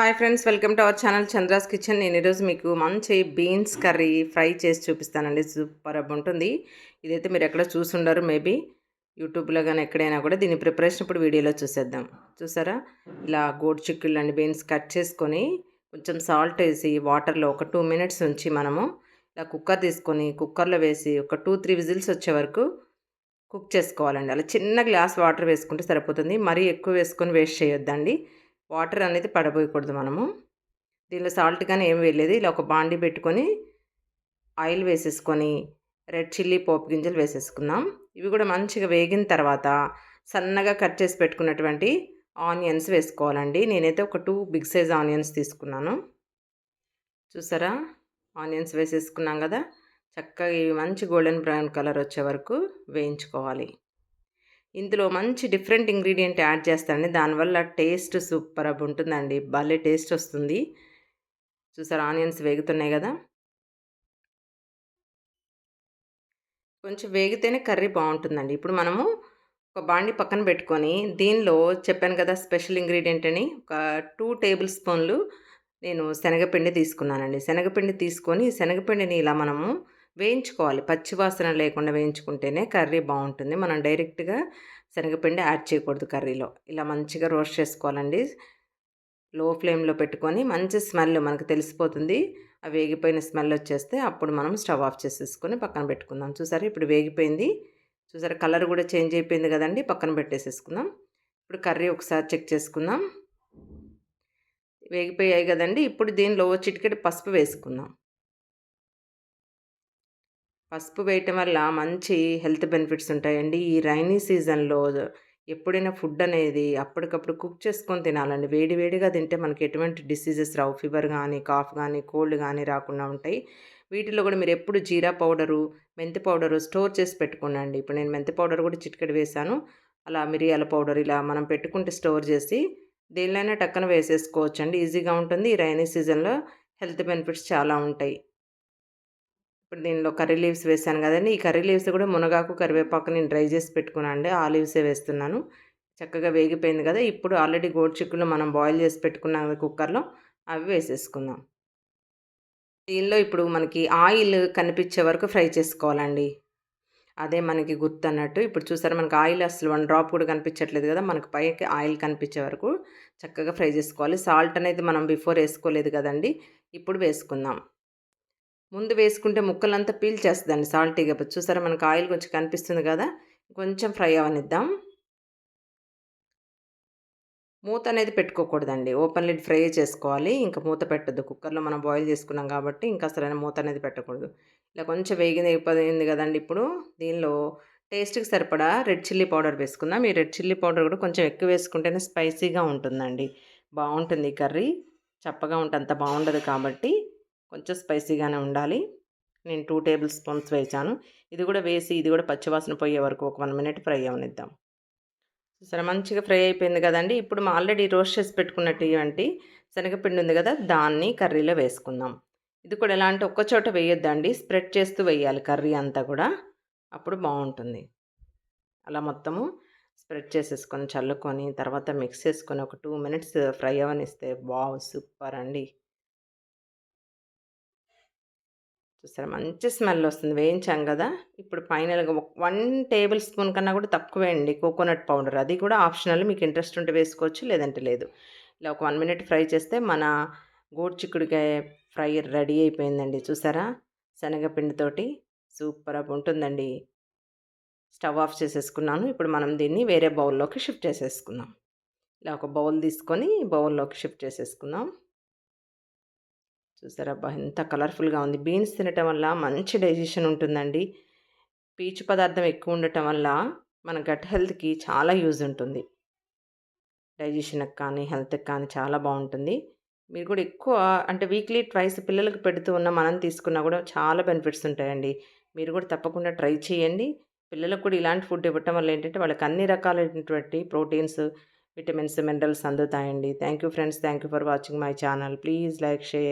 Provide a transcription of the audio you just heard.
Hi friends welcome to our channel Chandra's kitchen. నేను ఈరోజు మీకు మంచి బీన్స్ కర్రీ ఫ్రై చేసి చూపిస్తానండి. సూపర్ అబ్బ ఉంటుంది. ఇదైతే మీరు ఎక్కడ చూసుండరు మేబీ యూట్యూబ్లో కానీ ఎక్కడైనా కూడా. దీని ప్రిపరేషన్ ఇప్పుడు వీడియోలో చూసేద్దాం. చూసారా? ఇలా గోడ్ చిక్కులు అండి బీన్స్ కట్ చేసుకొని కొంచెం సాల్ట్ వేసి వాటర్లో ఒక టూ మినిట్స్ ఉంచి మనము ఇలా కుక్కర్ తీసుకొని కుక్కర్లో వేసి ఒక టూ త్రీ విజిల్స్ వచ్చే వరకు కుక్ చేసుకోవాలండి. అలా చిన్న గ్లాస్ వాటర్ వేసుకుంటే సరిపోతుంది. మరీ ఎక్కువ వేసుకొని వేస్ట్ చేయొద్దండి. వాటర్ అనేది పడబోయకూడదు మనము. దీనిలో సాల్ట్ కానీ ఏం వేయలేదు. ఇలా ఒక బాండి పెట్టుకొని ఆయిల్ వేసేసుకొని రెడ్ చిల్లీ పోపు గింజలు వేసేసుకుందాం. ఇవి కూడా మంచిగా వేగిన తర్వాత సన్నగా కట్ చేసి పెట్టుకున్నటువంటి ఆనియన్స్ వేసుకోవాలండి. నేనైతే ఒక టూ బిగ్ సైజ్ ఆనియన్స్ తీసుకున్నాను. చూసారా? ఆనియన్స్ వేసేసుకున్నాం కదా? చక్కగా ఇవి మంచి గోల్డెన్ బ్రౌన్ కలర్ వచ్చే వరకు వేయించుకోవాలి. ఇందులో మంచి డిఫరెంట్ ఇంగ్రీడియంట్ యాడ్ చేస్తానండి. దానివల్ల టేస్ట్ సూపర్ అప్ ఉంటుందండి. భలే టేస్ట్ వస్తుంది. చూసారు ఆనియన్స్ వేగుతున్నాయి కదా? కొంచెం వేగితేనే కర్రీ బాగుంటుందండి. ఇప్పుడు మనము ఒక బాండి పక్కన పెట్టుకొని దీనిలో చెప్పాను కదా స్పెషల్ ఇంగ్రీడియంట్ అని ఒక టూ టేబుల్ స్పూన్లు నేను శనగపిండి తీసుకున్నానండి. శనగపిండి తీసుకొని శనగపిండిని ఇలా మనము వేయించుకోవాలి. పచ్చివాసన లేకుండా వేయించుకుంటేనే కర్రీ బాగుంటుంది. మనం డైరెక్ట్గా శనగపిండి యాడ్ చేయకూడదు కర్రీలో. ఇలా మంచిగా రోస్ట్ చేసుకోవాలండి. లో ఫ్లేమ్లో పెట్టుకొని మంచి స్మెల్ మనకు తెలిసిపోతుంది. ఆ వేగిపోయిన స్మెల్ వచ్చేస్తే అప్పుడు మనం స్టవ్ ఆఫ్ చేసేసుకొని పక్కన పెట్టుకుందాం. చూసారా? ఇప్పుడు వేగిపోయింది. చూసారా? కలర్ కూడా చేంజ్ అయిపోయింది కదండి. పక్కన పెట్టేసేసుకుందాం. ఇప్పుడు కర్రీ ఒకసారి చెక్ చేసుకుందాం. వేగిపోయాయి కదండి. ఇప్పుడు దీనిలో చిటికెట్ పసుపు వేసుకుందాం. పసుపు వేయటం వల్ల మంచి హెల్త్ బెనిఫిట్స్ ఉంటాయండి. ఈ రైనీ సీజన్లో ఎప్పుడైనా ఫుడ్ అనేది అప్పటికప్పుడు కుక్ చేసుకొని తినాలండి. వేడి వేడిగా తింటే మనకి ఎటువంటి డిసీజెస్ రావు. ఫీవర్ కానీ కాఫ్ కానీ కోల్డ్ కానీ రాకుండా ఉంటాయి. వీటిలో కూడా మీరు ఎప్పుడు జీరా పౌడరు మెంతి పౌడరు స్టోర్ చేసి పెట్టుకోనండి. ఇప్పుడు నేను మెంతి పౌడర్ కూడా చిటికెడు వేశాను. అలా మిరియాల పౌడర్ ఇలా మనం పెట్టుకుంటే స్టోర్ చేసి దేనిలోనే టక్కన వేసేసుకోవచ్చు అండి ఈజీగా ఉంటుంది. ఈ రైనీ సీజన్లో హెల్త్ బెనిఫిట్స్ చాలా ఉంటాయి. ఇప్పుడు దీనిలో కర్రీ లీవ్స్ వేసాను కదండి. ఈ కర్రీ లీవ్స్ కూడా మునగాకు కరివేపాకు నేను డ్రై చేసి పెట్టుకున్నాను అండి. ఆ లీవ్సే వేస్తున్నాను. చక్కగా వేగిపోయింది కదా. ఇప్పుడు ఆల్రెడీ గోడు చిక్కులు మనం బాయిల్ చేసి పెట్టుకున్నాం కుక్కర్లో. అవి వేసేసుకుందాం. దీనిలో ఇప్పుడు మనకి ఆయిల్ కనిపించే వరకు ఫ్రై చేసుకోవాలండి. అదే మనకి గుర్తు అన్నట్టు ఇప్పుడు చూసారా మనకి ఆయిల్ అసలు వన్ డ్రాప్ కూడా కనిపించట్లేదు కదా. మనకు పైకి ఆయిల్ కనిపించే వరకు చక్కగా ఫ్రై చేసుకోవాలి. సాల్ట్ అనేది మనం బిఫోర్ వేసుకోలేదు కదండి. ఇప్పుడు వేసుకుందాం. ముందు వేసుకుంటే ముక్కలంతా పీల్ చేస్తుందండి సాల్టీగా చూసారా మనకు ఆయిల్ కొంచెం కనిపిస్తుంది కదా కొంచెం ఫ్రై అవనిద్దాం. మూత అనేది పెట్టుకోకూడదండి. ఓపెన్ లిడ్ ఫ్రై చేసుకోవాలి. ఇంకా మూత పెట్టద్దు. కుక్కర్లో మనం బాయిల్ చేసుకున్నాం కాబట్టి ఇంకా అసలైన మూత అనేది పెట్టకూడదు. ఇలా కొంచెం వేగింది అయిపోయింది కదండి ఇప్పుడు. దీనిలో టేస్ట్కి సరిపడా రెడ్ చిల్లీ పౌడర్ వేసుకుందాం. ఈ రెడ్ చిల్లీ పౌడర్ కూడా కొంచెం ఎక్కువ వేసుకుంటేనే స్పైసీగా ఉంటుందండి. బాగుంటుంది కర్రీ. చప్పగా ఉంటే అంత బాగుండదు కాబట్టి కొంచెం స్పైసీగానే ఉండాలి. నేను టూ టేబుల్ స్పూన్స్ వేసాను. ఇది కూడా వేసి ఇది కూడా పచ్చివాసన పోయే వరకు ఒక వన్ మినిట్ ఫ్రై అవనిద్దాం. సరే మంచిగా ఫ్రై అయిపోయింది కదండి. ఇప్పుడు మా ఆల్రెడీ రోస్ట్ చేసి పెట్టుకున్నటువంటి శనగపిండి ఉంది కదా దాన్ని కర్రీలో వేసుకుందాం. ఇది కూడా ఎలా అంటే ఒక్కచోట వేయొద్దండి. స్ప్రెడ్ చేస్తూ వేయాలి కర్రీ అంతా కూడా. అప్పుడు బాగుంటుంది. అలా మొత్తము స్ప్రెడ్ చేసేసుకొని చల్లుకొని తర్వాత మిక్స్ చేసుకొని ఒక టూ మినిట్స్ ఫ్రై అవనిస్తే బావు సూపర్ అండి. చూసారా? మంచి స్మెల్ వస్తుంది. వేయించాం కదా. ఇప్పుడు ఫైనల్గా వన్ టేబుల్ స్పూన్ కన్నా కూడా తక్కువే అండి. Coconut powder. అది కూడా ఆప్షనల్. మీకు ఇంట్రెస్ట్ ఉంటే వేసుకోవచ్చు లేదంటే లేదు. ఇలా ఒక వన్ మినిట్ ఫ్రై చేస్తే మన గోడు చిక్కుడుకాయ ఫ్రై రెడీ అయిపోయిందండి. చూసారా? శనగపిండితోటి సూపర్ ఉంటుందండి. స్టవ్ ఆఫ్ చేసేసుకున్నాను. ఇప్పుడు మనం దీన్ని వేరే బౌల్లోకి షిఫ్ట్ చేసేసుకుందాం. ఇలా ఒక బౌల్ తీసుకొని బౌల్లోకి షిఫ్ట్ చేసేసుకుందాం. చూసారా? అబ్బా ఎంత కలర్ఫుల్గా ఉంది. బీన్స్ తినటం వల్ల మంచి డైజెషన్ ఉంటుందండి. పీచు పదార్థం ఎక్కువ ఉండటం వల్ల మన గట్ హెల్త్కి చాలా యూజ్ ఉంటుంది. డైజెషన్కి కానీ హెల్త్కి కానీ చాలా బాగుంటుంది. మీరు కూడా ఎక్కువ అంటే వీక్లీ ట్వైస్ పిల్లలకు పెడుతూ ఉన్న మనం తీసుకున్నా కూడా చాలా బెనిఫిట్స్ ఉంటాయండి. మీరు కూడా తప్పకుండా ట్రై చేయండి. పిల్లలకు కూడా ఇలాంటి ఫుడ్ ఇవ్వటం వల్ల ఏంటంటే వాళ్ళకి అన్ని రకాలైనటువంటి proteins vitamins minerals అందుతాయండి. Thank you friends. Thank you for watching my channel. Please like share.